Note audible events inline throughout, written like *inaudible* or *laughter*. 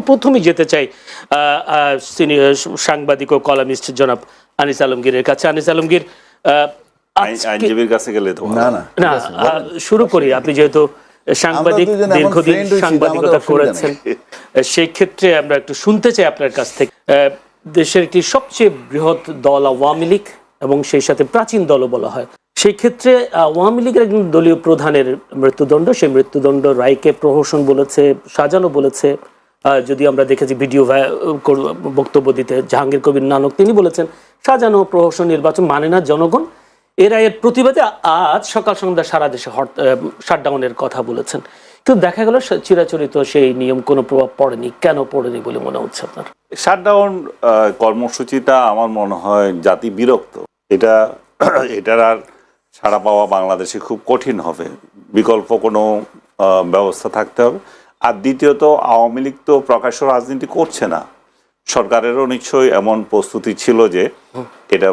প্রথমেই যেতে চাই সাংবাদিক ও কলামিস্ট জনাব আনিস আলমগীরের কাছে। আনিস আলমগীর আহ, আইন- আজকে- আইনজীবীর কাছে গেলে তো না না। না শুরু করি। আপনি যেহেতু সাংবাদিক দীর্ঘদিন সাংবাদিকতা করেছেন সেই ক্ষেত্রে আমরা একটু শুনতে চাই আপনার কাছ থেকে। দেশের একটি সবচেয়ে বৃহৎ দল আওয়ামী লীগ এবং সেই সাথে প্রাচীন দলও বলা হয়। সেই ক্ষেত্রে আওয়ামী লীগের একজন দলীয় প্রধানের মৃত্যুদণ্ড সেই মৃত্যুদণ্ড রায়কে প্রহসন বলেছে সাজানো বলেছে। যদি আমরা দেখেছি ভিডিও বক্তব্য দিতে জাহাঙ্গীর কবির নানক, তিনি বলেছেন, সাজানো প্রহসন নির্বাচন মানে না জনগণ। এর এর প্রতিবাদে আজ সকাল সন্ধ্যা সারা দেশে শাটডাউনের কথা বলেছেন। কিন্তু দেখা গেল চিরাচরিত সেই নিয়ম কোনো প্রভাব পড়েনি। কেন পড়েনি বলে মনে হচ্ছে আপনার? শাটডাউন কর্মসূচিটা আমার মনে হয় জাতি বিরক্ত। এটা, *clears throat* এটার আর সাড়া পাওয়া বাংলাদেশে খুব কঠিন হবে। বিকল্প কোনো ব্যবস্থা থাকতে হবে। আর দ্বিতীয়ত, আওয়ামী লীগ তো প্রকাশ্য রাজনীতি করছে না। সরকারেরও নিশ্চয়ই এমন প্রস্তুতি ছিল যে এটা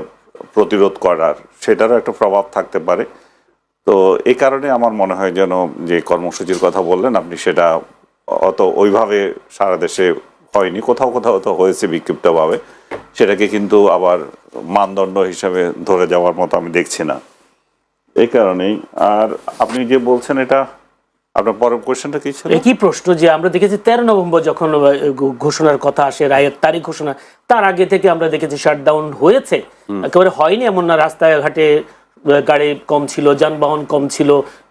প্রতিরোধ করার, সেটারও একটা প্রভাব থাকতে পারে। তো এই কারণে আমার মনে হয় যেন যে কর্মসূচির কথা বললেন আপনি, সেটা অত ওইভাবে সারা দেশে হয়নি। কোথাও কোথাও তো হয়েছে বিক্ষিপ্তভাবে। সেটাকে কিন্তু আবার মানদণ্ড হিসাবে ধরে যাওয়ার মতো আমি দেখছি না। এই কারণেই, আর আপনি যে বলছেন এটা আপনার পরের কোয়েশ্চেনটা কি ছিল? একই প্রশ্ন যে আমরা দেখেছি তেরো নভেম্বর যখন ঘোষণার কথা আসে রায়ের তারিখ ঘোষণা তার আগে থেকে আমরা দেখেছি শাটডাউন হয়েছে। একেবারে হয়নি এমন না রাস্তায় ঘাটে গাড়ি কম ছিল যানবাহন কম ছিল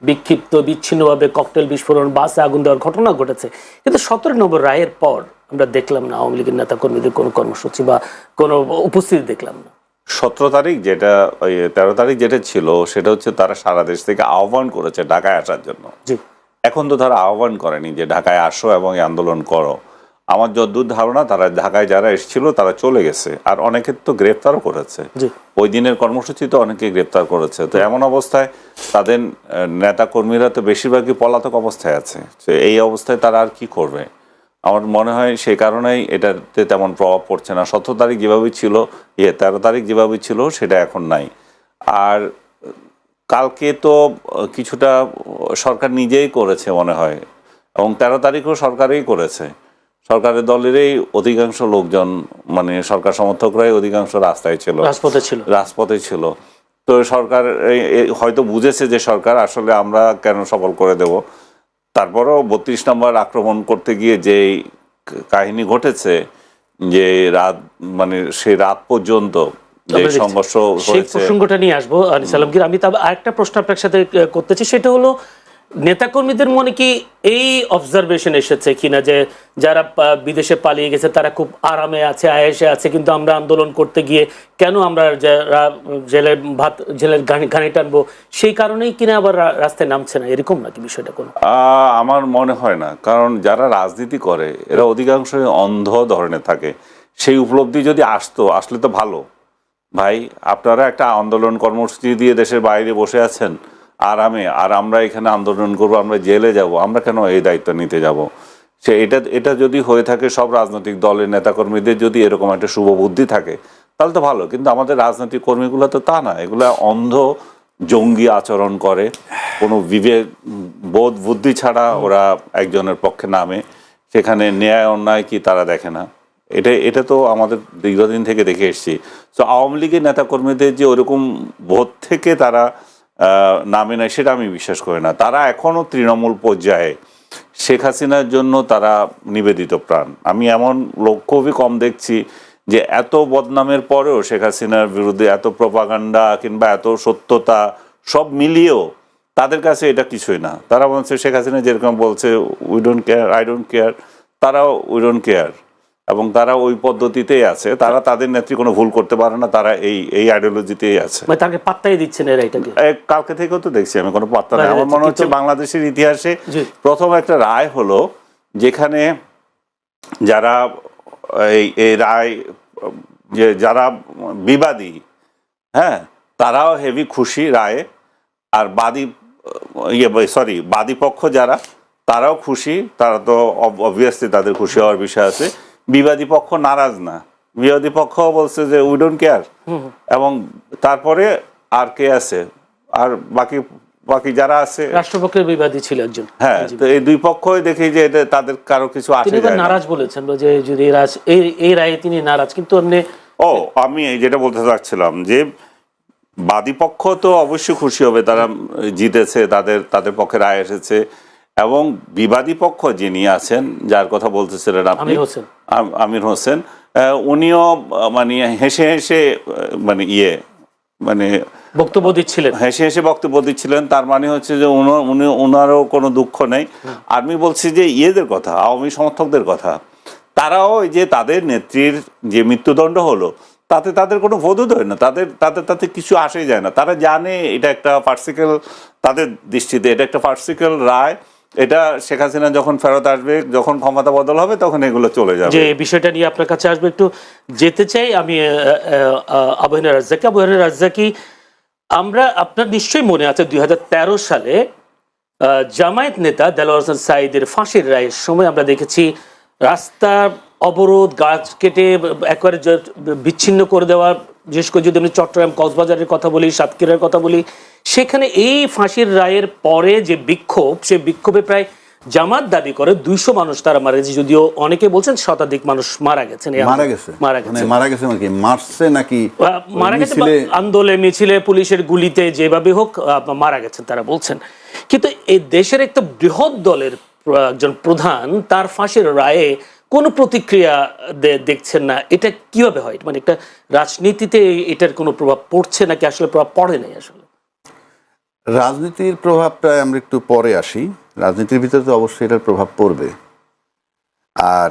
বিক্ষিপ্ত বিচ্ছিন্নভাবে ককটেল বিস্ফোরণ বাসে আগুন দেওয়ার ঘটনা ঘটেছে। কিন্তু সতেরো নম্বর রায়ের পর আমরা দেখলাম না আওয়ামী লীগের নেতা কর্মীদের কোনো কর্মসূচি বা কোনো উপস্থিতি দেখলাম না। সতেরো তারিখ যেটা ওই তেরো তারিখ যেটা ছিল সেটা হচ্ছে তারা সারা দেশ থেকে আহ্বান করেছে ঢাকায় আসার জন্য। জি। এখন তো তারা আহ্বান করেনি যে ঢাকায় আসো এবং এই আন্দোলন করো। আমার যদ্দূর ধারণা তারা ঢাকায় যারা এসেছিল তারা চলে গেছে। আর অনেকের তো গ্রেপ্তারও করেছে। ওই দিনের কর্মসূচিতে অনেকে গ্রেপ্তার করেছে। তো এমন অবস্থায় তাদের নেতা কর্মীরা তো বেশিরভাগই পলাতক অবস্থায় আছে। তো এই অবস্থায় তারা আর কি করবে? আমার মনে হয় সেই কারণেই এটাতে তেমন প্রভাব পড়ছে না। সতেরো তারিখ যেভাবে ছিল ইয়ে তেরো তারিখ যেভাবে ছিল সেটা এখন নাই। আর কালকে তো কিছুটা সরকার নিজেই করেছে মনে হয়। এবং তেরো তারিখও সরকারই করেছে। সরকারের দলেরই অধিকাংশ লোকজন মানে সরকার সমর্থকরাই অধিকাংশ রাস্তায় ছিল। রাজপথে ছিল। রাজপথে ছিল। তো সরকার হয়তো বুঝেছে যে সরকার আসলে আমরা কেন সফল করে দেব। তারপরও বত্রিশ নম্বর আক্রমণ করতে গিয়ে যে কাহিনী ঘটেছে যে রাত মানে সেই রাত পর্যন্ত। সংঘর্ষ সেই প্রসঙ্গটা নিয়ে আসব আনিস আলমগীর। আমি তবে আরেকটা প্রশ্ন আপনার সাথে আহ, করতে চাই। সেটা হলো নেতাকর্মীদের মনে কি এই অবজারভেশন এসেছে কিনা যে যারা বিদেশে পালিয়ে গেছে তারা খুব আরামে আছে আয়েসে আছে কিন্তু আমরা আন্দোলন করতে গিয়ে কেন আমরা যারা জেলের ভাত জেলের গানি টানবো? সেই কারণেই কিনা আবার রাস্তায় নামছে না? এরকম নাকি বিষয়টা কোনো? আহ, আমার মনে হয় না। কারণ যারা রাজনীতি করে এরা অধিকাংশই অন্ধ ধরনের থাকে। সেই উপলব্ধি যদি আসতো আসলে তো ভালো। ভাই, আপনারা একটা আন্দোলন কর্মসূচি দিয়ে দেশের বাইরে বসে আছেন। আরামে আর আমরা এখানে আন্দোলন করব, আমরা জেলে যাব, আমরা কেন এই দায়িত্ব নিতে যাব? সে এটা এটা যদি হয়ে থাকে, সব রাজনৈতিক দলের নেতাকর্মীদের যদি এরকম একটা শুভ বুদ্ধি থাকে, তাহলে তো ভালো। কিন্তু আমাদের রাজনৈতিক কর্মীগুলো তো তা না, এগুলো অন্ধ জঙ্গি আচরণ করে। কোনো বিবেক, বোধ বুদ্ধি ছাড়া ওরা একজনের পক্ষে নামে। সেখানে ন্যায় অন্যায় কি তারা দেখে না। এটা এটা তো আমাদের দীর্ঘদিন থেকে দেখে এসেছি। তো আওয়ামী লীগের নেতাকর্মীদের যে ওরকম ভোট থেকে তারা নামে নেয় সেটা আমি বিশ্বাস করি না। তারা এখনও তৃণমূল পর্যায়ে। শেখ হাসিনার জন্য তারা নিবেদিত প্রাণ। আমি এমন লোক খুবই কম দেখছি যে এত বদনামের পরেও শেখ হাসিনার বিরুদ্ধে এত প্রপাগান্ডা কিংবা এত সত্যতা সব মিলিয়েও তাদের কাছে এটা কিছুই না। তারা বলছে, শেখ হাসিনা যেরকম বলছে we don't care I don't care তারাও উই ডোন্ট কেয়ার এবং তারা ওই পদ্ধতিতেই আছে। তারা তাদের নেত্রী কোনো ভুল করতে পারে না তারা এই এই আইডিওলজিতেই আছে। মানে তাকে পাত্তাই দিচ্ছেন এরা এটাকে? কালকে থেকেও তো দেখছি আমি কোনো পাত্তা নেই। আমার মনে হচ্ছে বাংলাদেশের ইতিহাসে প্রথম একটা রায় হলো যেখানে যারা এই এই রায় যে যারা বিবাদী হ্যাঁ তারাও হেভি খুশি রায়ে। আর বাদী ইয়ে সরি বাদী পক্ষ যারা তারাও খুশি। তারা তো অবভিয়াসলি তাদের খুশি হওয়ার বিষয় আছে। বিবাদী পক্ষ নারাজ না। বিবাদী পক্ষ বলছে যে উই ডোন্ট কেয়ার এবং তারপরে আর কে আছে? আর বাকি বাকি যারা আছে রাষ্ট্রপক্ষের বিবাদী ছিল একজন। হ্যাঁ তো এই দুই পক্ষই দেখি যে এটা তাদের কারও কিছু আসে যায় নারাজ বলেছেন যে যদি এই রাজ এই এই রায়ে তিনি নারাজ কিন্তু এমনি ও আমি এই যেটা বলতে চাচ্ছিলাম যে বাদী পক্ষ তো অবশ্যই খুশি হবে তারা জিতেছে তাদের তাদের পক্ষে রায় এসেছে। এবং বিবাদী পক্ষ যিনি আছেন যার কথা বলতেছিলেন আপনি আমির হোসেন। উনিও মানে হেসে হেসে মানে ইয়ে মানে বক্তব্য দিচ্ছিলেন। হেসে হেসে বক্তব্য দিচ্ছিলেন। তার মানে হচ্ছে যে উনি- ওনারও কোনো দুঃখ নেই। আমি বলছি যে ইয়েদের কথা আওয়ামী সমর্থকদের কথা তারাও যে তাদের নেত্রীর যে মৃত্যুদণ্ড হলো তাতে তাদের কোনো বোধোদয় না তাদের তাদের তাতে কিছু আসে যায় না। তারা জানে এটা একটা পার্সিক্যাল তাদের দৃষ্টিতে এটা একটা পার্সিক্যাল রায়। এটা শেখ হাসিনা যখন ফেরত আসবে, যখন ক্ষমতা বদল হবে, তখন এগুলো চলে যাবে। যে বিষয়টা নিয়ে আপনার কাছে আসবে, একটু যেতে চাই, আমি আবহানা রাজ্জাকি। আবহানা রাজ্জাকি, আমরা, আপনার নিশ্চয়ই মনে আছে, দুই হাজার তেরো সালে জামায়াত নেতা দেলোয়ার হোসেন সাইদের ফাঁসির রায়ের সময় আমরা দেখেছি রাস্তা অবরোধ, গাছ কেটে একবারে বিচ্ছিন্ন করে দেওয়া, বিশেষ করে যদি আমি চট্টগ্রাম কক্সবাজারের কথা বলি, সাতক্ষীরার কথা বলি সেখানে এই ফাঁসির রায়ের পরে যে বিক্ষোভ সে বিক্ষোভে প্রায় জামাত দাবি করে দুইশো মানুষ তারা মারা গেছে যদিও অনেকে বলছেন শতাধিক মানুষ মারা গেছেন। মারা গেছে? মারা মানে গেছে। মারা গেছে মানে মারছে নাকি মারা গেছে আন্দোলনে মিছিলে পুলিশের গুলিতে যেভাবে হোক মারা গেছেন তারা বলছেন। কিন্তু এই দেশের একটা বৃহৎ দলের একজন প্রধান তার ফাঁসির রায়ে কোনো প্রতিক্রিয়া দেখছেন না। এটা কীভাবে হয়? মানে একটা রাজনীতিতে এটার কোনো প্রভাব পড়ছে নাকি আসলে প্রভাব পড়ে নাই আসলে? রাজনীতির প্রভাবটা আমরা একটু পরে আসি। রাজনীতির ভিতরে তো অবশ্যই এটার প্রভাব পড়বে। আর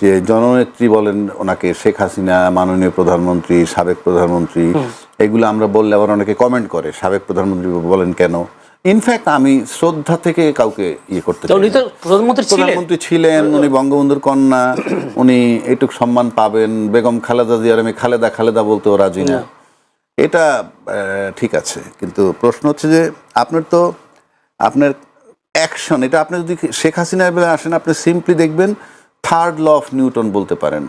যে জননেত্রী বলেন ওনাকে শেখ হাসিনা মাননীয় প্রধানমন্ত্রী সাবেক প্রধানমন্ত্রী এগুলো আমরা বললে আবার অনেকে কমেন্ট করে সাবেক প্রধানমন্ত্রী বলেন কেন? ইনফ্যাক্ট আমি শ্রদ্ধা থেকে কাউকে ইয়ে করতে চাই উনি প্রধানমন্ত্রী ছিলেন। প্রধানমন্ত্রী ছিলেন উনি বঙ্গবন্ধুর কন্যা উনি এটুক সম্মান পাবেন। বেগম খালেদা জিয়ার আমি খালেদা খালেদা বলতেও রাজি না। এটা ঠিক আছে। কিন্তু প্রশ্ন হচ্ছে যে আপনার তো আপনার অ্যাকশন এটা আপনি যদি শেখ হাসিনার বেলায় আসেন আপনি সিম্পলি দেখবেন থার্ড ল অফ নিউটন বলতে পারেন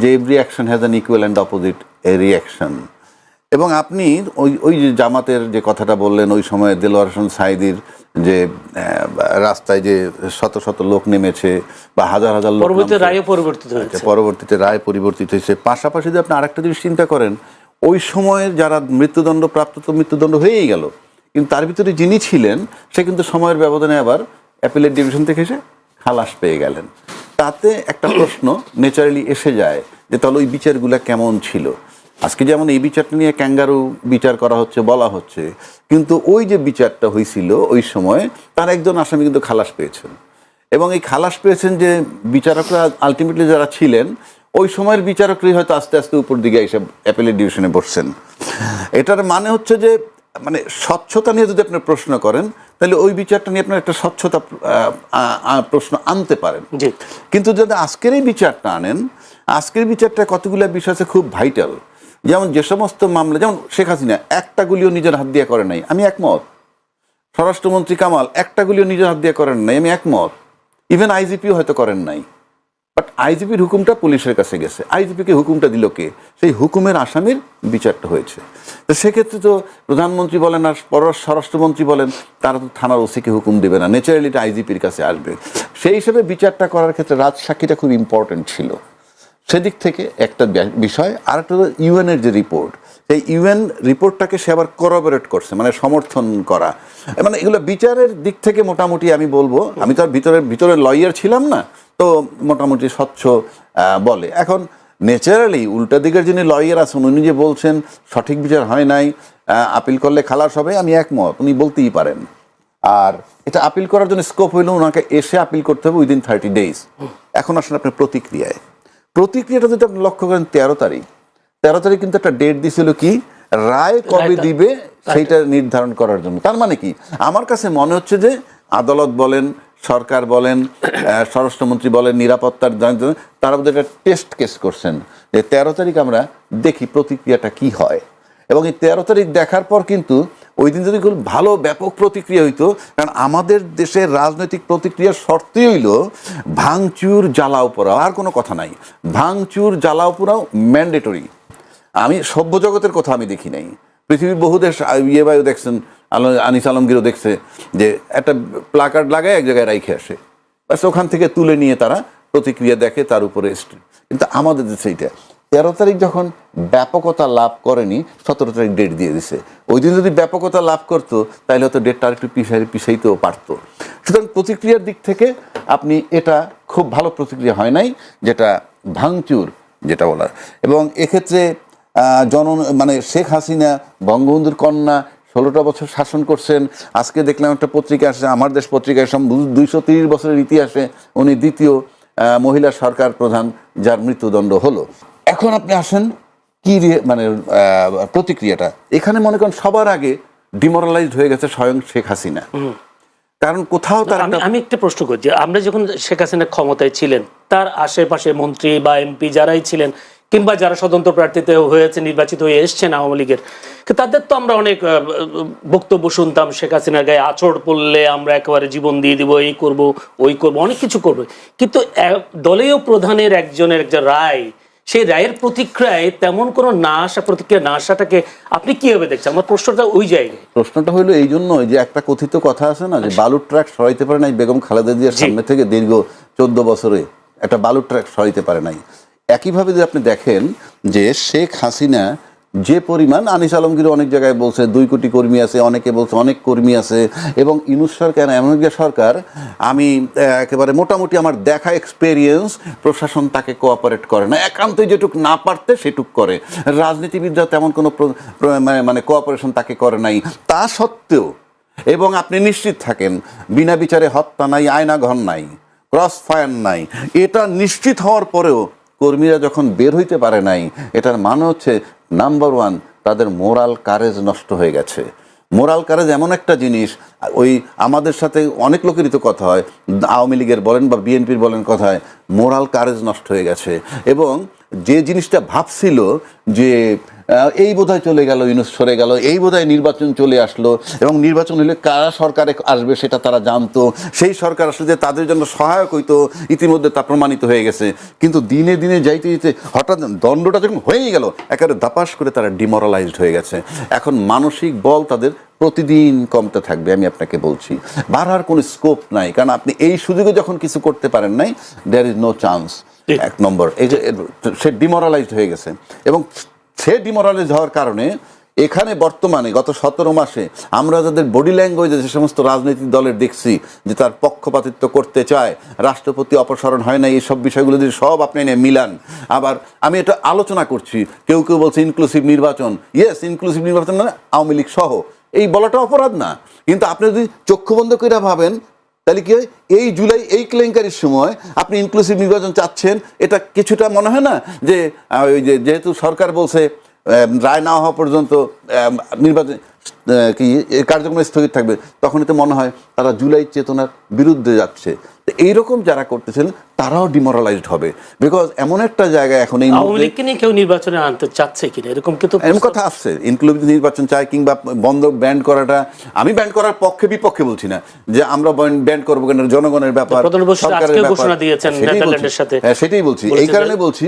যে every action has an equal and opposite a reaction এবং আপনি ওই ওই যে জামাতের যে কথাটা বললেন ওই সময় দেলোয়ার হোসেন সাইদির যে রাস্তায় যে শত শত লোক নেমেছে বা হাজার হাজার লোক পরবর্তী নামছে। রায়ও পরিবর্তিত হয়েছে। পরবর্তীতে রায় পরিবর্তিত হয়েছে। পাশাপাশি যদি আপনি আরেকটা জিনিস চিন্তা করেন ওই সময়ের যারা মৃত্যুদণ্ড প্রাপ্ত তো মৃত্যুদণ্ড হয়েই গেল, কিন্তু তার ভিতরে যিনি ছিলেন, সে কিন্তু সময়ের ব্যবধানে আবার অ্যাপিলেট ডিভিশন থেকে এসে খালাস পেয়ে গেলেন। তাতে একটা প্রশ্ন ন্যাচারালি এসে যায় যে, তাহলে ওই বিচারগুলো কেমন ছিল? আজকে যেমন এই বিচারটা নিয়ে ক্যাঙ্গারু বিচার করা হচ্ছে, বলা হচ্ছে, কিন্তু ওই যে বিচারটা হয়েছিল ওই সময়, তার একজন আসামি কিন্তু খালাস পেয়েছেন। এবং এই খালাস পেয়েছেন যে বিচারকরা আলটিমেটলি যারা ছিলেন ওই সময়ের বিচারকরাই হয়তো আস্তে আস্তে উপর দিকে এসে অ্যাপেলের ডিভিশনে বসছেন। এটার মানে হচ্ছে যে মানে স্বচ্ছতা নিয়ে যদি আপনি প্রশ্ন করেন তাহলে ওই বিচারটা নিয়ে আপনার একটা স্বচ্ছতা প্রশ্ন আনতে পারেন। কিন্তু যদি আজকের এই বিচারটা আনেন আজকের বিচারটা কতগুলো বিষয় আছে খুব ভাইটাল যেমন যে সমস্ত মামলা যেমন শেখ হাসিনা একটা গুলিও নিজের হাত দিয়ে করে নাই। আমি একমত। স্বরাষ্ট্রমন্ত্রী কামাল একটা গুলিও নিজের হাত দিয়ে করেন নাই। আমি একমত। ইভেন আইজিপিও হয়তো করেন নাই। বাট আইজিপির হুকুমটা পুলিশের কাছে গেছে। আইজিপিকে হুকুমটা দিল কে? সেই হুকুমের আসামির বিচারটা হয়েছে। তো সেক্ষেত্রে তো প্রধানমন্ত্রী বলেন আর পররাষ্ট্র স্বরাষ্ট্রমন্ত্রী বলেন, তারা তো থানার ওসিকে হুকুম দেবে না। ন্যাচারালি এটা আইজিপির কাছে আসবে। সেই হিসেবে বিচারটা করার ক্ষেত্রে রাজসাক্ষীটা খুব ইম্পর্টেন্ট ছিল। সেদিক থেকে একটা বিষয় আর একটা ইউএনের যে রিপোর্ট সেই ইউএন রিপোর্টটাকে সে আবার করোবরেট করছে মানে সমর্থন করা। মানে এগুলো বিচারের দিক থেকে মোটামুটি আমি বলব, আমি তো আর ভিতরে ভিতরে লয়ার ছিলাম না। তো মোটামুটি স্বচ্ছ বলে। এখন ন্যাচারালি উল্টা দিকের যিনি লয়ার আছেন উনি যে বলছেন সঠিক বিচার হয় নাই আপিল করলে খালাস হবে আমি একমত উনি বলতেই পারেন। আর এটা আপিল করার জন্য স্কোপ হইল ওনাকে এসে আপিল করতে হবে উইদিন থার্টি ডেজ এখন আসলে আপনার প্রতিক্রিয়ায়। প্রতিক্রিয়াটা যদি আপনি লক্ষ্য করেন তেরো তারিখ। তেরো তারিখ কিন্তু একটা ডেট দিয়েছিল কি? রায় কবে দিবে সেইটা নির্ধারণ করার জন্য। তার মানে কি? আমার কাছে মনে হচ্ছে যে আদালত বলেন সরকার বলেন স্বরাষ্ট্রমন্ত্রী বলেন, নিরাপত্তার তারা বোধহয় একটা টেস্ট কেস করছেন যে তেরো তারিখ আমরা দেখি প্রতিক্রিয়াটা কি হয়। এবং এই তেরো তারিখ দেখার পর কিন্তু ওই দিন যদি খুব ভালো ব্যাপক প্রতিক্রিয়া হইতো, কারণ আমাদের দেশের রাজনৈতিক প্রতিক্রিয়ার শর্তই হইল ভাঙচুর জ্বালাও পোড়াও আর কোনো কথা নাই। ভাঙচুর জ্বালাও পোড়াও ম্যান্ডেটরি আমি সভ্য জগতের কথা আমি দেখি নাই। পৃথিবীর বহু দেশ ইয়ে বায়ু দেখছেন আনিস আলমগীরও দেখছে যে একটা প্লাকার্ড লাগায় এক জায়গায় রাইখে আসে। ব্যাস ওখান থেকে তুলে নিয়ে তারা প্রতিক্রিয়া দেখে তার উপরে কিন্তু আমাদের দেশে এইটা তেরো তারিখ যখন ব্যাপকতা লাভ করেনি, সতেরো তারিখ ডেট দিয়ে দিছে। ওই দিন যদি ব্যাপকতা লাভ করতো, তাহলে হয়তো ডেটটা আরেকটু পিছাই পিছাইতেও পারতো। সুতরাং প্রতিক্রিয়ার দিক থেকে আপনি এটা খুব ভালো প্রতিক্রিয়া হয় নাই, যেটা ভাঙচুর, যেটা বলার। এবং এক্ষেত্রে জন মানে শেখ হাসিনা, বঙ্গবন্ধুর কন্যা ষোলোটা বছর শাসন করছেন। আজকে দেখলাম একটা পত্রিকা আসছে আমার দেশ পত্রিকায় সব দুইশো তিরিশ বছরের ইতিহাসে উনি দ্বিতীয় মহিলা সরকার প্রধান যার মৃত্যুদণ্ড হলো। এখন আপনি আসেন কি মানে প্রতিক্রিয়াটা? এখানে মনে করেন সবার আগে ডিমোরালাইজড হয়ে গেছে স্বয়ং শেখ হাসিনা। কারণ কোথাও তার আমি একটা আমি একটা প্রশ্ন করছি আমরা যখন শেখ হাসিনা ক্ষমতায় ছিলেন তার আশেপাশে মন্ত্রী বা এমপি যারাই ছিলেন কিংবা যারা স্বতন্ত্র প্রার্থীতে হয়েছে নির্বাচিত হয়ে এসছেন আওয়ামী লীগের তাদের তো আমরা অনেক বক্তব্য শুনতাম শেখ হাসিনার গায়ে আচড় পড়লে আমরা একেবারে জীবন দিয়ে দিব এই করব ওই করব অনেক কিছু করব। কিন্তু দলীয় প্রধানের একজনের একজন রায় সেই রায়ের প্রতিক্রিয়ায় তেমন কোনো না আসা প্রতিক্রিয়া না আসাটাকে আপনি কীভাবে দেখছেন? আমার প্রশ্নটা ওই জায়গায়। প্রশ্নটা হলো এই জন্যই যে একটা কথিত কথা আছে না যে বালুর ট্রাক সরাইতে পারে নাই বেগম খালেদা জিয়ার সামনে থেকে দীর্ঘ চোদ্দ বছরে। একটা বালুর ট্রাক সরাইতে পারে নাই। একইভাবে যদি আপনি দেখেন যে শেখ হাসিনা যে পরিমাণ, আনিস আলমগীর অনেক জায়গায় বলছে, দুই কোটি কর্মী আছে, অনেকে বলছে অনেক কর্মী আছে, এবং ইনুস সরকার এমন সরকার, আমি একেবারে মোটামুটি আমার দেখা এক্সপেরিয়েন্স প্রশাসন তাকে কোঅপারেট করে না। একান্তই যেটুক না পারতে সেটুক করে। রাজনীতিবিদরা তেমন কোনো মানে- মানে কোঅপারেশন তাকে করে নাই। তা সত্ত্বেও, এবং আপনি নিশ্চিত থাকেন, বিনা বিচারে হত্যা নাই আয়না ঘর নাই ক্রস ফায়ার নাই। এটা নিশ্চিত হওয়ার পরেও কর্মীরা যখন বের হইতে পারে নাই, এটার মানে হচ্ছে নাম্বার ওয়ান তাদের মোরাল কারেজ নষ্ট হয়ে গেছে। মোরাল কারেজ এমন একটা জিনিস, ওই আমাদের সাথে অনেক লোকেরই তো কথা হয়, আওয়ামী লীগের বলেন বা বিএনপির বলেন কথা হয় মোরাল কারেজ নষ্ট হয়ে গেছে। এবং যে জিনিসটা ভাবছিল যে এই বোধহয় চলে গেল ইউনুস সরে গেল এই বোধহয় নির্বাচন চলে আসলো এবং নির্বাচন হলে কারা সরকারে আসবে সেটা তারা জানতো। সেই সরকার আসলে যে তাদের জন্য সহায়ক হইতো ইতিমধ্যে তা প্রমাণিত হয়ে গেছে। কিন্তু দিনে দিনে যাইতে যেতে হঠাৎ দণ্ডটা যখন হয়েই গেল একেবারে দাপাস করে তারা ডিমোরালাইজড হয়ে গেছে। এখন মানসিক বল তাদের প্রতিদিন কমতে থাকবে আমি আপনাকে বলছি। বাড়ার কোনো স্কোপ নাই কারণ আপনি এই সুযোগে যখন কিছু করতে পারেন নাই দেয়ার ইজ নো চান্স। এক নম্বর এই যে সে ডিমোরালাইজড হয়ে গেছে। এবং সে ডিমোরালাইজ হওয়ার কারণে এখানে বর্তমানে গত সতেরো মাসে আমরা যাদের বডি ল্যাঙ্গুয়েজে যে সমস্ত রাজনৈতিক দলের দেখছি, যে তার পক্ষপাতিত্ব করতে চায়, রাষ্ট্রপতি অপসারণ হয় না এইসব বিষয়গুলো যদি সব আপনি এনে মিলান, আবার আমি এটা আলোচনা করছি, কেউ কেউ বলছে ইনক্লুসিভ নির্বাচন ইয়েস ইনক্লুসিভ নির্বাচন মানে আওয়ামী লীগ সহ, এই বলাটা অপরাধ না, কিন্তু আপনি যদি চক্ষু বন্ধ করে ভাবেন তাহলে কি হয়? এই জুলাই, এই কেলেঙ্কারির সময় আপনি ইনক্লুসিভ নির্বাচন চাচ্ছেন, এটা কিছুটা মনে হয় না যে ওই যে যেহেতু সরকার বলছে রায় না হওয়া পর্যন্ত নির্বাচন কি কার্যক্রম স্থগিত থাকবে তখনই তো মনে হয় তারা জুলাই চেতনার বিরুদ্ধে যাচ্ছে এইরকম যারা করতেছেন তারাও ডিমোরালাইজড হবে। বিকজ এমন একটা জায়গায় এখন এই আওয়ামী লীগকে নিয়ে কেউ নির্বাচনে আনতে চাচ্ছে কিনা? এরকম কিন্তু এরকম কথা আসছে। ইনক্লুসিভ নির্বাচন চাই কিংবা বন্ধ ব্যান্ড করাটা আমি ব্যান্ড করার পক্ষে বিপক্ষে বলছি না যে আমরা ব্যান্ড করব কেন? জনগণের ব্যাপার সরকারের ব্যাপার। ঘোষণা দিয়েছেন। নেদারল্যান্ডের সাথে। হ্যাঁ সেটাই বলছি। এই কারণে বলছি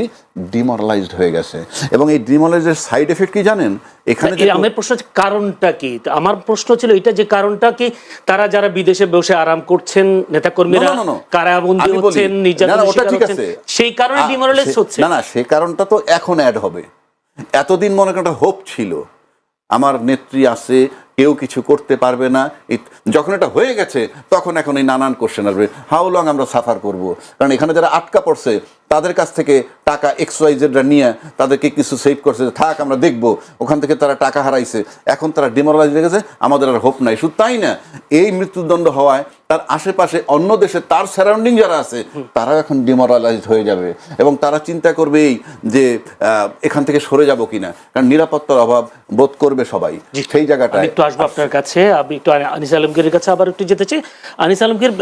ডিমোরালাইজড হয়ে গেছে। এবং এই ডিমোরালাইজের সাইড এফেক্ট কি জানেন? এখানে আমার প্রশ্ন হচ্ছে কারণটা কি? আমার প্রশ্ন ছিল এটা যে কারণটা কি? তারা যারা বিদেশে বসে আরাম করছেন নেতাকর্মীরা No, no, no, no. কারাবন্দী আমি বলি- হচ্ছেন না, না, ওটা ঠিক আছে। সেই কারণে ডিমোরালাইজ হচ্ছে। না না সে কারণটা তো এখন অ্যাড হবে। এতদিন মনে করেন একটা হোপ ছিল। আমার নেত্রী আছে কেউ কিছু করতে পারবে না। যখন এটা হয়ে গেছে তখন এখন এই নানান কোশ্চেন আসবে। হাউ লং আমরা সাফার করব? কারণ এখানে যারা আটকা পড়ছে তাদের কাছ থেকে টাকা এক্স ওয়াইজেডরা নিয়ে তাদেরকে কিছু সেভ করছে থাক আমরা দেখব। ওখান থেকে তারা টাকা হারাইছে। এখন তারা ডিমোরালাইজ হয়ে গেছে আমাদের আর হোপ নাই। শুধু তাই না এই মৃত্যুদণ্ড হওয়ায় তার আশেপাশে অন্য দেশে তার সারাউন্ডিং যারা আছে তারাও এখন ডিমোরালাইজড হয়ে যাবে। এবং তারা চিন্তা করবে এই যে এখান থেকে সরে যাব কিনা। কারণ নিরাপত্তার অভাব বোধ করবে সবাই। সেই জায়গাটা একটু আসব আপনার কাছে। আমি একটু আনিস আলমগীরের কাছে আবার একটু যেতে চাই। আনিস আলমগীর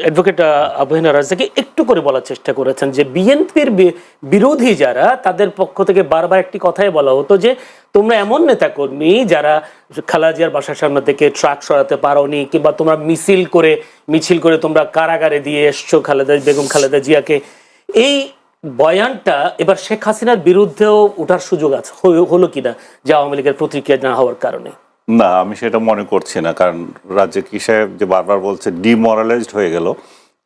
অ্যাডভোকেট আবহিনা রাজাকে একটু করে বলার চেষ্টা করেছেন যে বিএনপির বিরোধী যারা, তাদের পক্ষ থেকে বারবার একটি কথাই বলা হতো যে, তোমরা এমন নেতাকর্মী যারা খালাজিয়ার বাসার সামনে থেকে ট্রাক সরাতে পারোনি, কিংবা তোমরা মিছিল করে মিছিল করে তোমরা কারাগারে দিয়ে এসছো খালেদা, বেগম খালেদা জিয়াকে। এই বয়ানটা এবার শেখ হাসিনার বিরুদ্ধেও ওঠার সুযোগ আছে হলো- কিনা, যে আওয়ামী লীগের প্রতিক্রিয়া না হওয়ার কারণে। না আমি সেটা মনে করছি না কারণ রাজ্যে কি সাহেব যে বারবার বলছে ডিমোরালাইজড হয়ে গেল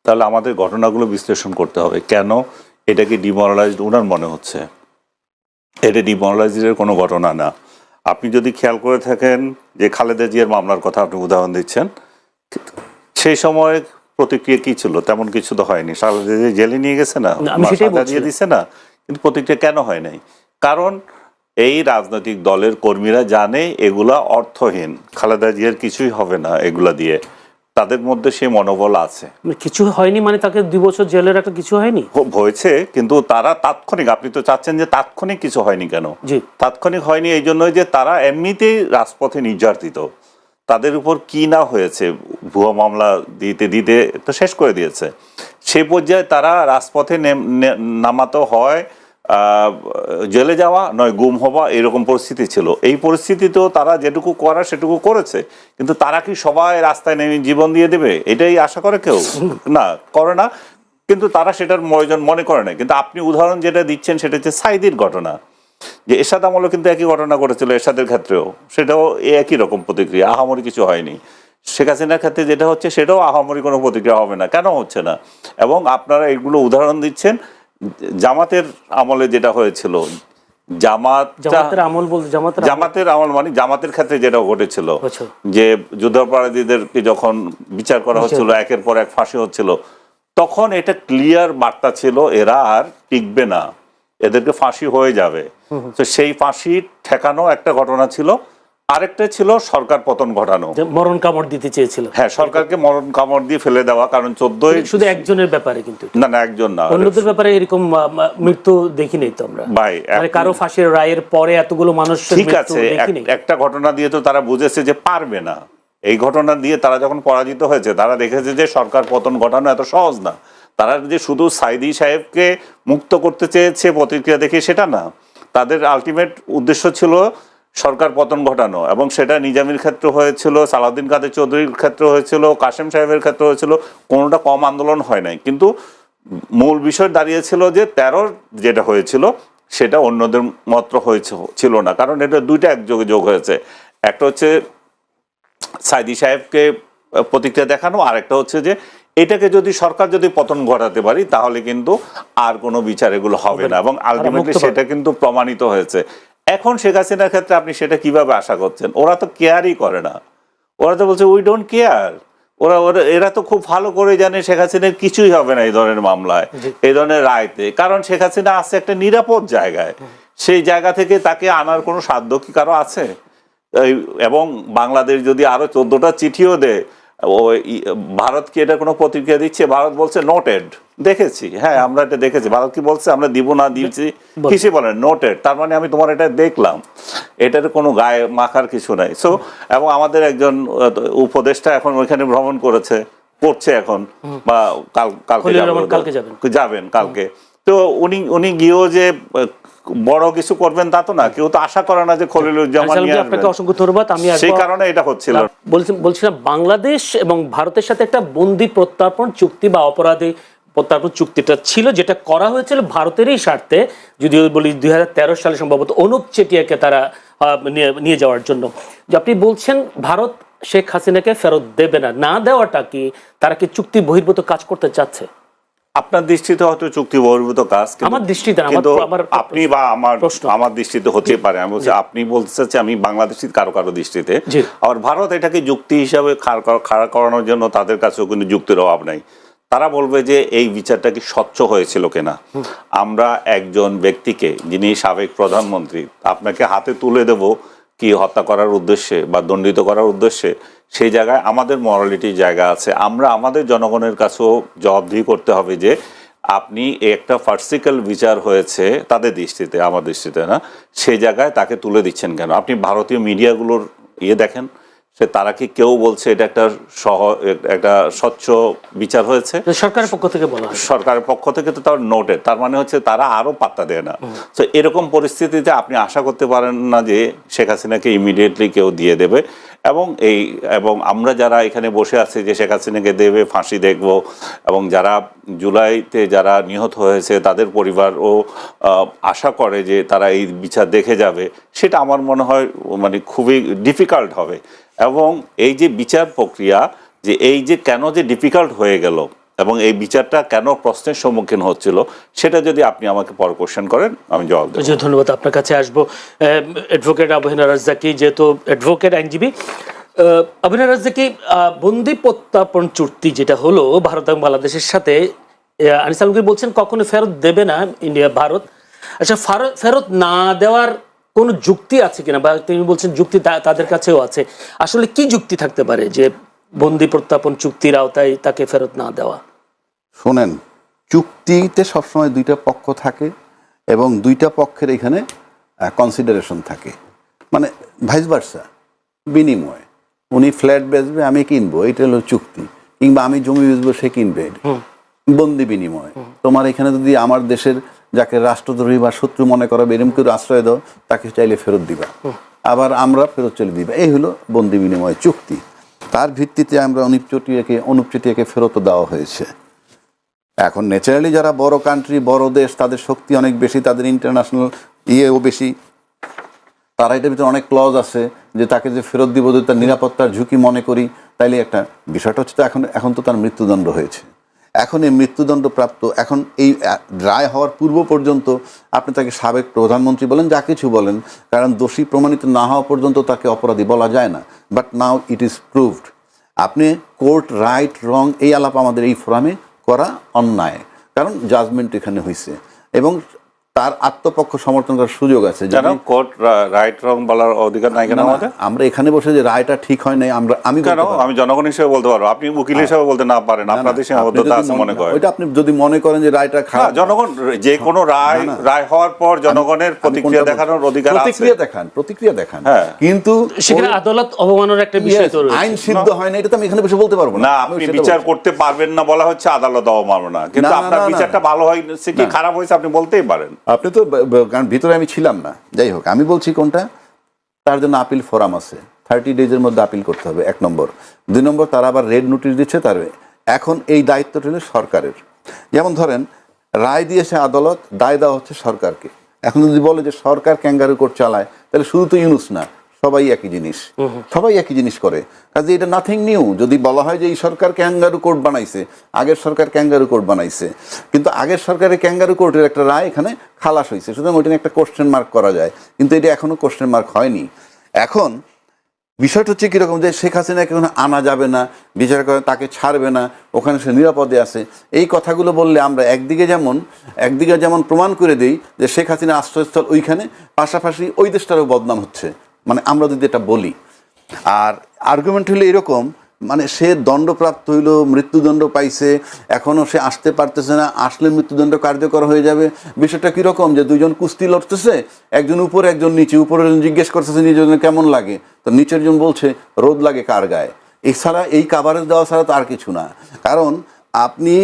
তাহলে আমাদের ঘটনাগুলো বিশ্লেষণ করতে হবে। কেন এটা কি ডিমোরালাইজড ওনার মনে হচ্ছে? এটা ডিমোরালাইজের কোনো ঘটনা না। আপনি যদি খেয়াল করে থাকেন যে খালেদা জিয়ার মামলার কথা আপনি উদাহরণ দিচ্ছেন সেই সময় প্রতিক্রিয়া কি ছিল? তেমন কিছু তো হয়নি। খালেদা জিয়া জেলে নিয়ে গেছে না? দিয়ে। দিছে না? কিন্তু প্রতিক্রিয়া কেন হয় নাই? কারণ এই রাজনৈতিক দলের কর্মীরা জানে এগুলা অর্থহীন। খালেদা জিয়ার কিছুই হবে না এগুলা দিয়ে। তাদের মধ্যে সে মনোবল আছে। মানে কিছু হয়নি মানে তাকে দুই বছর জেলের একটা কিছু হয়নি? হয়েছে কিন্তু তারা তাৎক্ষণিক আপনি তো চাচ্ছেন যে তাৎক্ষণিক কিছু হয়নি কেন? জি। তাৎক্ষণিক হয়নি এই জন্যই যে তারা এমনিতেই রাজপথে নির্যাতিত। তাদের উপর কি না হয়েছে ভুয়া মামলা দিতে দিতে তো শেষ করে দিয়েছে। সেই পর্যায়ে তারা রাজপথে নামাতো হয় জেলে যাওয়া নয়, গুম হওয়া এরকম পরিস্থিতি ছিল। এই পরিস্থিতিতেও তারা যেটুকু করার সেটুকু করেছে, কিন্তু তারা কি সবাই রাস্তায় নেমে জীবন দিয়ে দেবে? এটাই আশা করে কেউ? না, করে না, কিন্তু তারা সেটার প্রয়োজন মনে করে না কিন্তু আপনি উদাহরণ যেটা দিচ্ছেন, সেটা হচ্ছে সাইদির ঘটনা। যে এরশাদ আমলও কিন্তু একই ঘটনা ঘটেছিল এরশাদের ক্ষেত্রেও। সেটাও একই রকম প্রতিক্রিয়া, আহামরি কিছু হয়নি। শেখ হাসিনার ক্ষেত্রে যেটা হচ্ছে, সেটাও আহামরি কোনো প্রতিক্রিয়া হবে না। কেন হচ্ছে না? এবং আপনারা এগুলো উদাহরণ দিচ্ছেন জামাতের আমলে যেটা হয়েছিল জামাত জামাতের আমল বলতে জামাতের জামাতের আমল মানে জামাতের ক্ষেত্রে যেটা ঘটেছিল আচ্ছা। যে যুদ্ধাপরাধীদেরকে যখন বিচার করা হচ্ছিল একের পর এক ফাঁসি হচ্ছিল তখন এটা ক্লিয়ার বার্তা ছিল এরা আর টিকবে না। এদেরকে ফাঁসি হয়ে যাবে। তো সেই ফাঁসি ঠেকানো একটা ঘটনা ছিল আরেকটা ছিল সরকার পতন ঘটানো। মরণ কামড় দিতে চেয়েছিল। হ্যাঁ সরকারকে মরণ কামড় দিয়ে ফেলে দেওয়া কারণ চোদ্দই শুধু একজনের ব্যাপারে কিন্তু। না না একজন না। অন্যদের ব্যাপারে এরকম মৃত্যু দেখি নাই তো আমরা। ভাই, মানে কারও ফাঁসির রায়ের পরে এতগুলো মানুষ ঠিক আছে একটা ঘটনা দিয়ে তো তারা বুঝেছে যে পারবে না। এই ঘটনা দিয়ে তারা যখন পরাজিত হয়েছে তারা দেখেছে যে সরকার পতন ঘটানো এত সহজ না। তারা যে শুধু সাইদি সাহেবকে মুক্ত করতে চেয়েছে প্রতিক্রিয়া দেখে সেটা না। তাদের আলটিমেট উদ্দেশ্য ছিল সরকার পতন ঘটানো এবং সেটা নিজামীর ক্ষেত্রে হয়েছিল সালাউদ্দিন কাদের চৌধুরীর ক্ষেত্রে হয়েছিল কাশেম সাহেবের ক্ষেত্রে হয়েছিল কোনোটা কম আন্দোলন হয় নাই। কিন্তু মূল বিষয় দাঁড়িয়েছিল যে তেরোর যেটা হয়েছিল সেটা অন্যদের মাত্র হয়েছে ছিল না। কারণ এটা দুইটা একযোগে যোগ হয়েছে। একটা হচ্ছে সাইদি সাহেবকে প্রতিক্রিয়া দেখানো আর একটা হচ্ছে যে এটাকে যদি সরকার যদি পতন ঘটাতে পারি তাহলে কিন্তু আর কোনো বিচার এগুলো হবে না। এবং আলটিমেটলি সেটা কিন্তু প্রমাণিত হয়েছে। এখন শেখ হাসিনার ক্ষেত্রে আপনি সেটা কীভাবে আশা করছেন? ওরা তো কেয়ারই করে না। ওরা তো বলছে উই ডোন্ট কেয়ার ওরা ওরা এরা তো খুব ভালো করে জানে শেখ হাসিনার কিছুই হবে না এই ধরনের মামলায় এই ধরনের রায়তে। কারণ শেখ হাসিনা আছে একটা নিরাপদ জায়গায়। সেই জায়গা থেকে তাকে আনার কোনো সাধ্য কি কারও আছে? এবং বাংলাদেশ যদি আরও চোদ্দটা চিঠিও দেয় ও ভারত কি এটা কোনো প্রতিক্রিয়া দিচ্ছে? ভারত বলছে নোটেড দেখেছি। হ্যাঁ আমরা এটা দেখেছি। ভারত কি বলছে আমরা দিব না দিচ্ছি বল- কিসে বলেন নোটেড তার মানে আমি তোমার এটা দেখলাম। এটার কোনো গায়ে মাখার কিছু নাই। সো এবং আমাদের একজন উপদেষ্টা এখন ওইখানে ভ্রমণ করেছে করছে এখন বা কাল কালকে যাবেন। কালকে। তো উনি উনি গিয়েও যে বড় কিছু করবেন তা তো না কেউ তো আশা করে না যে খলিলুজ্জামান আচ্ছা, আপনাকে অসংখ্য ধন্যবাদ আমি সেই কারণে এটা হচ্ছিল। বলছিলাম বাংলাদেশ এবং ভারতের সাথে একটা বন্দি প্রত্যার্পণ চুক্তি বা অপরাধী প্রত্যার্পণ চুক্তিটা ছিল যেটা করা হয়েছিল ভারতেরই স্বার্থে যদিও বলি দুই হাজার তেরো সালে সম্ভবত অনুপ চেটিয়াকে তারা নিয়ে যাওয়ার জন্য। যে আপনি বলছেন ভারত শেখ হাসিনাকে ফেরত দেবে না না দেওয়াটা কি তারা কি চুক্তি বহির্ভূত কাজ করতে চাচ্ছে? আপনার দৃষ্টিতে হয়তো চুক্তি বহির্ভূত কাজ আমার দৃষ্টিতে কিন্তু আপনি বা আমার আমার দৃষ্টিতে হতে পারে। আমি বলছি আপনি বলতে চাচ্ছি আমি বাংলাদেশি কারও কারও দৃষ্টিতে। আর ভারত এটাকে যুক্তি হিসাবে খাড়া করানোর জন্য তাদের কাছেও কিন্তু যুক্তির অভাব নাই। তারা বলবে যে এই বিচারটা কি স্বচ্ছ হয়েছিল কিনা? আমরা একজন ব্যক্তিকে যিনি সাবেক প্রধানমন্ত্রী আপনাকে হাতে তুলে দেব কি হত্যা করার উদ্দেশ্যে বা দণ্ডিত করার উদ্দেশ্যে, সেই জায়গায় আমাদের মরালিটির জায়গা আছে। আমরা আমাদের জনগণের কাছেও জবাবদিহি করতে হবে যে, আপনি একটা ফার্সিক্যাল বিচার হয়েছে তাদের দৃষ্টিতে, আমার দৃষ্টিতে না, সেই জায়গায় তাকে তুলে দিচ্ছেন কেন? আপনি ভারতীয় মিডিয়াগুলোর ইয়ে দেখেন সে তারা কি কেউ বলছে এটা একটা সহ একটা স্বচ্ছ বিচার হয়েছে? সরকারের পক্ষ থেকে বলা সরকারের পক্ষ থেকে তো তার নোটেড তার মানে হচ্ছে তারা আরও পাত্তা দেয় না। তো এরকম পরিস্থিতিতে আপনি আশা করতে পারেন না যে শেখ হাসিনাকে ইমিডিয়েটলি কেউ দিয়ে দেবে। এবং এই এবং আমরা যারা এখানে বসে আছি যে শেখ হাসিনাকে দেবে ফাঁসি দেখব এবং যারা জুলাইতে যারা নিহত হয়েছে তাদের পরিবারও আশা করে যে তারা এই বিচার দেখে যাবে সেটা আমার মনে হয় মানে খুবই ডিফিকাল্ট হবে। এবং এই যে বিচার প্রক্রিয়া, যে এই যে কেন যে ডিফিকাল্ট হয়ে গেল এবং এই বিচারটা কেন প্রশ্নের সম্মুখীন হচ্ছিল, সেটা যদি আপনি আমাকে পর কোশ্চেন করেন, আমি জবাব দেবো। ধন্যবাদ, আপনার কাছে আসব। অ্যাডভোকেট আবহিনা রাজ্জাকি যেহেতু অ্যাডভোকেট আইনজীবী আবহিনা রাজ্জাকি বন্দি প্রত্যাপন চুক্তি যেটা হলো ভারত এবং বাংলাদেশের সাথে আনিস আলমগীর বলছেন কখনো ফেরত দেবে না ইন্ডিয়া, ভারত। আচ্ছা ফার- ফেরত না দেওয়ার কোনো যুক্তি আছে কিনা? বা তিনি বলছেন যুক্তি তাদের কাছেও আছে। আসলে কি যুক্তি থাকতে পারে যে বন্দি প্রত্যাপন চুক্তির আওতায় তাকে ফেরত না দেওয়া? শোনেন চুক্তিতে সবসময় দুইটা পক্ষ থাকে এবং দুইটা পক্ষের এখানে কনসিডারেশন থাকে। মানে ভাইস ভার্সা বিনিময়। উনি ফ্ল্যাট বেচবে আমি কিনবো এটা হলো চুক্তি। কিংবা আমি জমি বেচবো সে কিনবে। বন্দি বিনিময়। তোমার এখানে যদি আমার দেশের যাকে রাষ্ট্রদ্রোহী বা শত্রু মনে করা এরম কেউ আশ্রয় দাও তাকে চাইলে ফেরত দিবা। আবার আমরা ফেরত চলে দিবা। এই হলো বন্দি বিনিময় চুক্তি। তার ভিত্তিতে আমরা অনুপ চটিয়াকে অনুপ চটিয়াকে ফেরত দেওয়া হয়েছে। এখন ন্যাচারালি যারা বড় কান্ট্রি বড় দেশ তাদের শক্তি অনেক বেশি তাদের ইন্টারন্যাশনাল ইয়েও বেশি। তারা এটার ভিতরে অনেক ক্লজ আছে যে তাকে যে ফেরত দিব যদি তার নিরাপত্তার ঝুঁকি মনে করি তাইলে একটা বিষয়টা হচ্ছে তো এখন এখন তো তার মৃত্যুদণ্ড হয়েছে। এখন এই মৃত্যুদণ্ড প্রাপ্ত এখন এই রায় হওয়ার পূর্ব পর্যন্ত আপনি তাকে সাবেক প্রধানমন্ত্রী বলেন, যা কিছু বলেন, কারণ দোষী প্রমাণিত না হওয়া পর্যন্ত তাকে অপরাধী বলা যায় না। But now it is proved আপনি কোর্ট রাইট রং এই আলাপ আমাদের এই ফোরামে করা অন্যায়, কারণ জাজমেন্ট এখানে হয়েছে এবং তার আত্মপক্ষ সমর্থন করার সুযোগ আছে। কেন? যদি- কোর্ট রাইট রং বলার অধিকার নাই কেন আমাদের? আমরা এখানে বসে যে রায়টা ঠিক হয় নাই আমরা আমি কেন? আমি জনগণ হিসেবে বলতে পারব। আপনি উকিল হিসেবে বলতে না পারেন। আপনাদের আপনি সীমাবদ্ধতা যদি আছে মনে করেন। ওইটা আপনি যদি মনে করেন যে রায়টা খারাপ জনগণ যে কোনো রায়। রায় হওয়ার পর জনগণের প্রতিক্রিয়া দেখানোর অধিকার আছে। প্রতিক্রিয়া দেখান প্রতিক্রিয়া দেখান। হ্যাঁ। কিন্তু সেখানে আদালত অবমাননার একটা বিষয় তো রয়েছে আইন সিদ্ধ হয় না এটা তো আমি এখানে বসে বলতে পারব না। আপনি বিচার করতে পারবেন না বলা হচ্ছে আদালত অবমাননা। কিন্তু আপনার বিচারটা। ভালো হয়েছে কি খারাপ হয়েছে আপনি বলতেই পারেন। আপনি তো কারণ ভিতরে আমি ছিলাম না। যাই হোক, আমি বলছি কোনটা? তার জন্য আপিল ফোরাম আছে। থার্টি ডেজের মধ্যে আপিল করতে হবে, এক নম্বর। দুই নম্বর, তারা আবার রেড নোটিশ দিচ্ছে, তার এখন এই দায়িত্বটা হলো সরকারের। যেমন ধরেন, রায় দিয়েছে আদালত, দায় দেওয়া হচ্ছে সরকারকে। এখন যদি বলে যে সরকার ক্যাঙ্গারু কোর্ট চালায়, তাহলে শুধু তো ইউনুস না। সবাই একই জিনিস। সবাই একই জিনিস করে। কাজে এটা নাথিং নিউ যদি বলা হয় যে এই সরকার ক্যাঙ্গারু কোর্ট বানাইছে আগের সরকার ক্যাঙ্গারু কোর্ট বানাইছে। কিন্তু আগের সরকারের ক্যাঙ্গারু কোর্টের একটা রায় এখানে খালাস হয়েছে সুতরাং ওইটা একটা কোশ্চেন মার্ক করা যায়। কিন্তু এটা এখনও কোশ্চেন মার্ক হয়নি। এখন বিষয়টা হচ্ছে কীরকম যে শেখ হাসিনাকে এখন আনা যাবে না বিচার করে তাকে ছাড়বে না ওখানে সে নিরাপদে আছে। এই কথাগুলো বললে আমরা একদিকে যেমন একদিকে যেমন প্রমাণ করে দিই যে শেখ হাসিনা আশ্রয়স্থল ওইখানে পাশাপাশি ওই দেশটারও বদনাম হচ্ছে। মানে আমরা যদি এটা বলি, আর আর্গুমেন্ট হলো এরকম মানে সে দণ্ডপ্রাপ্ত হইল, মৃত্যুদণ্ড পাইছে এখনও সে আসতে পারতেছে না, আসলে মৃত্যুদণ্ড কার্যকর হয়ে যাবে। বিষয়টা কীরকম যে দুজন কুস্তি লড়তেছে, একজন উপরে, একজন নিচে, উপরে জিজ্ঞেস করতেছে, নিজের কেমন লাগে? তো নিচের জন বলছে, রোদ লাগে কার গায়ে? এছাড়া এই কাভারেজ দেওয়া ছাড়া তো আর কিছু না। কারণ আপনি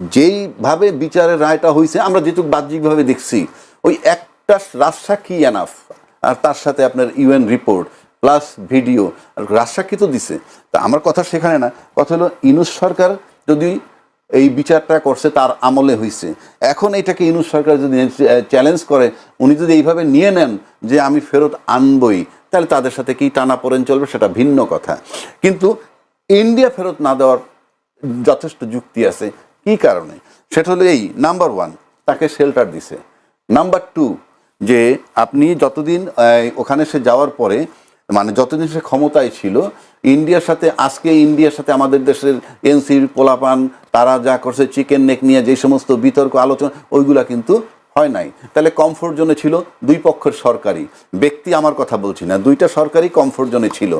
যেইভাবে বিচারের রায়টা হয়েছে আমরা যেটুকু বাহ্যিকভাবে দেখছি, ওই একটা রাজসাক্ষী এনাফ আর তার সাথে আপনার ইউএন রিপোর্ট প্লাস ভিডিও আর রাজসাক্ষী তো দিছে। তা আমার কথা সেখানে না, কথা হলো ইনুস সরকার যদি এই বিচারটা করছে, তার আমলে হয়েছে এখন এটাকে ইনুস সরকার যদি চ্যালেঞ্জ করে, উনি যদি এইভাবে নিয়ে নেন যে আমি ফেরত আনবই, তাহলে তাদের সাথে কি টানা পড়েন চলবে সেটা ভিন্ন কথা। কিন্তু ইন্ডিয়া ফেরত না দেওয়ার যথেষ্ট যুক্তি আছে। কি কারণে? সেটা হলো এই নাম্বার ওয়ান তাকে শেল্টার দিছে। নাম্বার টু যে আপনি যতদিন ওখানে সে যাওয়ার পরে মানে যতদিন সে ক্ষমতায় ছিল, ইন্ডিয়ার সাথে, আজকে ইন্ডিয়ার সাথে আমাদের দেশের এনসির পোলাপান, তারা যা করছে চিকেন নেক নিয়ে যে সমস্ত বিতর্ক, আলোচনা, ওইগুলা কিন্তু হয় নাই। তাহলে কমফোর্ট জোনে ছিল দুই পক্ষের সরকারি। ব্যক্তি আমার কথা বলছি না, দুইটা সরকারি কমফোর্ট জোনে ছিল।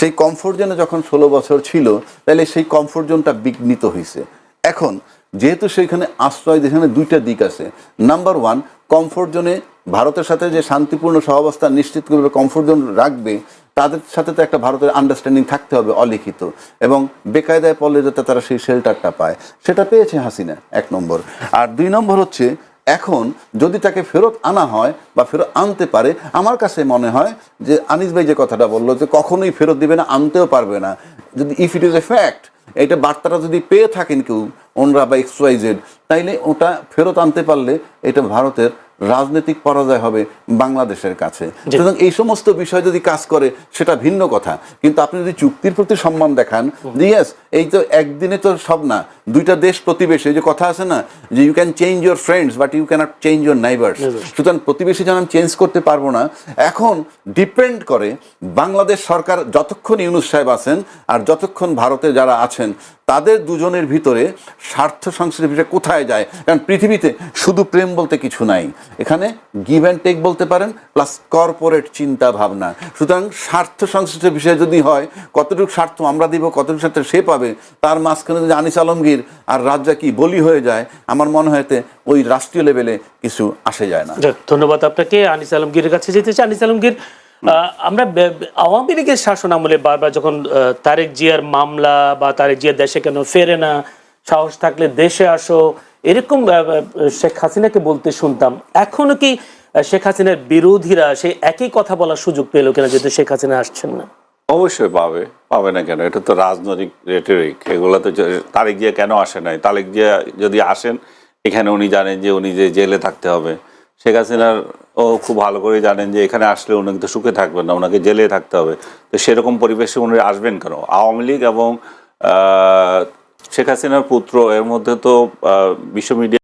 সেই কমফোর্ট জোনে যখন ষোলো বছর ছিল, তাহলে সেই কমফোর্ট জোনটা বিঘ্নিত হয়েছে এখন, যেহেতু সেইখানে আশ্রয় যেখানে দুইটা দিক আছে। নাম্বার ওয়ান কমফোর্ট জোনে ভারতের সাথে যে শান্তিপূর্ণ সহাবস্থান নিশ্চিত করবে কমফোর্ট জোন রাখবে, তাদের সাথে তো একটা ভারতের আন্ডারস্ট্যান্ডিং থাকতে হবে অলিখিত। এবং বেকায়দায় পড়লে যাতে তারা সেই শেল্টারটা পায়। সেটা পেয়েছে হাসিনা, এক নম্বর। আর দুই নম্বর হচ্ছে, এখন যদি তাকে ফেরত আনা হয় বা ফেরত আনতে পারে, আমার কাছে মনে হয় যে আনিস ভাই যে কথাটা বলল যে কখনোই ফেরত দিবে না, আনতেও পারবে না। যদি if it is a fact এটা বার্তাটা যদি পেয়ে থাকেন কেউ ওনরা বা এক্স ওয়াই জেড তাইলে ওটা ফেরত আনতে পারলে এটা ভারতের রাজনৈতিক পরাজয় হবে বাংলাদেশের কাছে। সুতরাং এই সমস্ত বিষয় যদি কাজ করে সেটা ভিন্ন কথা। কিন্তু আপনি যদি চুক্তির প্রতি সম্মান দেখান yes, এই তো একদিনে তো সব না দুইটা দেশ প্রতিবেশী যে কথা আছে না যে you can change your friends but you can't change your neighbours সুতরাং প্রতিবেশী যেমন চেঞ্জ করতে পারব না এখন ডিপেন্ড করে বাংলাদেশ সরকার যতক্ষণ ইউনুস সাহেব আছেন আর যতক্ষণ ভারতে যারা আছেন তাদের দুজনের ভিতরে স্বার্থ সংশ্লিষ্ট বিষয় কোথায় যায়? কারণ পৃথিবীতে শুধু প্রেম বলতে কিছু নাই। এখানে গিভ অ্যান্ড টেক বলতে পারেন প্লাস কর্পোরেট চিন্তা ভাবনা সুতরাং স্বার্থ সংশ্লিষ্ট বিষয় যদি হয়, কতটুকু স্বার্থ আমরা দিব, কতটুকু স্বার্থ সে পাবে, তার মাঝখানে যদি আনিস আলমগীর আর রাজ্জা কি বলি হয়ে যায়, আমার মনে হয়তে ওই রাষ্ট্রীয় লেভেলে কিছু আসে যায় না। ধন্যবাদ আপনাকে। আনিস আলমগীরের কাছে যেতে চাই। আনিস আলমগীর আমরা আওয়ামী লীগের শাসন আমলে বারবার যখন তারেক জিয়ার মামলা বা তারেক জিয়ার দেশে কেন ফেরে না সাহস থাকলে দেশে আসো। এরকম শেখ হাসিনাকে বলতে শুনতাম। এখনও কি শেখ হাসিনার বিরোধীরা সেই একই কথা বলার সুযোগ পেল কিনা যেহেতু শেখ হাসিনা আসছেন না? অবশ্যই পাবে পাবে না কেন? এটা তো রাজনৈতিক রেটরিক এগুলো তো তারেক জিয়া কেন আসে নাই? তারেক জিয়া যদি আসেন, এখানে উনি জানেন যে উনি যে জেলে থাকতে হবে। শেখ হাসিনার ও খুব ভালো করে জানেন যে এখানে আসলে উনি কিন্তু সুখে থাকবেন না ওনাকে জেলে থাকতে হবে। তো সেরকম পরিবেশে উনি আসবেন কেন? আওয়ামী লীগ এবং শেখ হাসিনার পুত্র এর মধ্যে তো বিশ্ব মিডিয়া